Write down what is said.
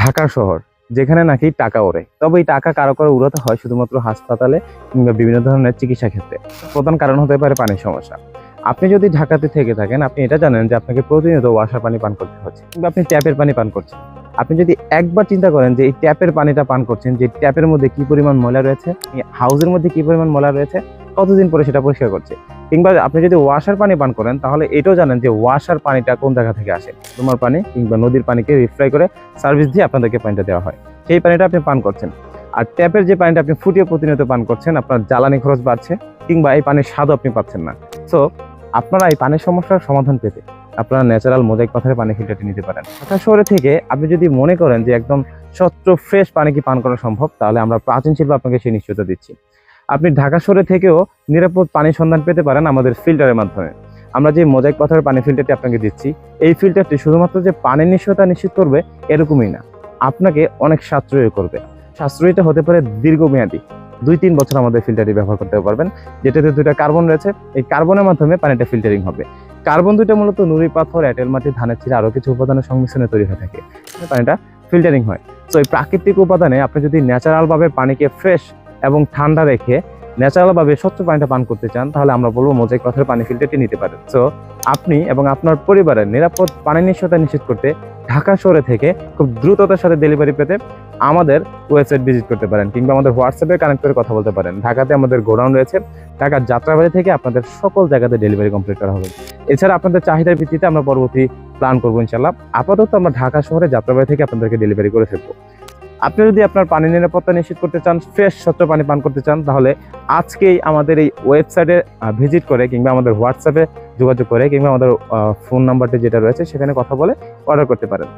ঢাকা শহর, যেখানে নাকি টাকা ওড়ে। তবে এই টাকা কারও কারও উড়াতে হয় শুধুমাত্র হাসপাতালে কিংবা বিভিন্ন ধরনের চিকিৎসা ক্ষেত্রে। প্রধান কারণ হতে পারে পানির সমস্যা। আপনি যদি ঢাকাতে থেকে থাকেন, আপনি এটা জানেন যে আপনাকে প্রতিনিয়ত ওয়াসার পানি পান করতে হচ্ছে কিংবা আপনি ট্যাপের পানি পান করছেন। আপনি যদি একবার চিন্তা করেন যে এই ট্যাপের পানিটা পান করছেন, যে ট্যাপের মধ্যে কি পরিমাণ ময়লা রয়েছে হাউসের মধ্যে কি পরিমাণ ময়লা রয়েছে কতদিন পরে সেটা পরিষ্কার করছে? কিংবা আপনি যদি ওয়াসার পানি পান করেন, তাহলে এটাও জানেন যে ওয়াশার পানিটা কোন জায়গা থেকে আসে? তোমার পানি কিংবা নদীর পানিকে রিফ্রাই করে সার্ভিস দিয়ে আপনাদেরকে পানিটা দেওয়া হয়। সেই পানিটা আপনি পান করছেন। আর ট্যাপের যে পানিটা আপনি ফুটিয়ে প্রতিনিয়ত পান করছেন, আপনার জ্বালানি খরচ বাড়ছে, কিংবা এই পানির স্বাদও আপনি পাচ্ছেন না। সো আপনারা এই পানির সমস্যার সমাধান পেতে আপনারা ন্যাচারাল মোজাইক পাথরের পানি ফিল্টারটি নিতে পারেন। ঢাকা শহরে থেকে আপনি যদি মনে করেন যে একদম স্বচ্ছ ফ্রেশ পানি কি পান করা সম্ভব, তাহলে আমরা প্রাচীন শিল্প আপনাকে সেই নিশ্চয়তা দিচ্ছি। আপনি ঢাকা শহরে থেকেও নিরাপদ পানির সন্ধান পেতে পারেন আমাদের ফিল্টারের মাধ্যমে। আমরা যে মোজাইক পাথরের পানি ফিল্টারটি আপনাকে দিচ্ছি, এই ফিল্টারটি শুধুমাত্র যে পানির নিশ্চয়তা নিশ্চিত করবে, এরকমই না। আপনাকে অনেক সাশ্রয় করবে। সাশ্রয়টা হতে পারে দীর্ঘমেয়াদী। দুই তিন বছর আমাদের ফিল্টারটি ব্যবহার করতে পারবেন, যেটাতে দুইটা কার্বন রয়েছে। এই কার্বনের মাধ্যমে পানিটা ফিল্টারিং হবে। কার্বন দুইটা মূলত নুড়ি, পাথর এঁটেল মাটি, ধানের চিরা আরও কিছু উপাদানের সংমিশ্রণে তৈরি হয়ে থাকে। পানিটা ফিল্টারিং হয়। তো এই প্রাকৃতিক উপাদানে আপনি যদি ন্যাচারালভাবে পানিকে ফ্রেশ এবং ঠান্ডা রেখে ন্যাচারালভাবে স্বচ্ছ পানিটা পান করতে চান, তাহলে আমরা বলব মোজাইক পাথরের পানি ফিল্টারটি নিতে পারেন। সো আপনি এবং আপনার পরিবারের নিরাপদ পানি নিশ্চয়তা নিশ্চিত করতে ঢাকা শহরে থেকে খুব দ্রুততার সাথে ডেলিভারি পেতে আমাদের ওয়েবসাইট ভিজিট করতে পারেন কিংবা আমাদের হোয়াটসঅ্যাপে কানেক্ট করে কথা বলতে পারেন। ঢাকাতে আমাদের গোডাউন রয়েছে। ঢাকার যাত্রাবাড়ি থেকে আপনাদের সকল জায়গাতে ডেলিভারি কমপ্লিট করা হবে। এছাড়া আপনাদের চাহিদার ভিত্তিতে আমরা পরবর্তী প্ল্যান করব ইনশাল্লাহ আপাতত আমরা ঢাকা শহরে যাত্রাবাড়ি থেকে আপনাদেরকে ডেলিভারি করে থাকব আপনি যদি আপনার পানি নিরাপত্তা নিশ্চিত করতে চান ফ্রেশ স্বচ্ছ পানি পান করতে চান, তাহলে আজকেই আমাদের এই ওয়েবসাইটে ভিজিট করে কিংবা আমাদের হোয়াটসঅ্যাপে যোগাযোগ করে কিংবা আমাদের ফোন নাম্বারটি যেটা রয়েছে, সেখানে কথা বলে অর্ডার করতে পারেন।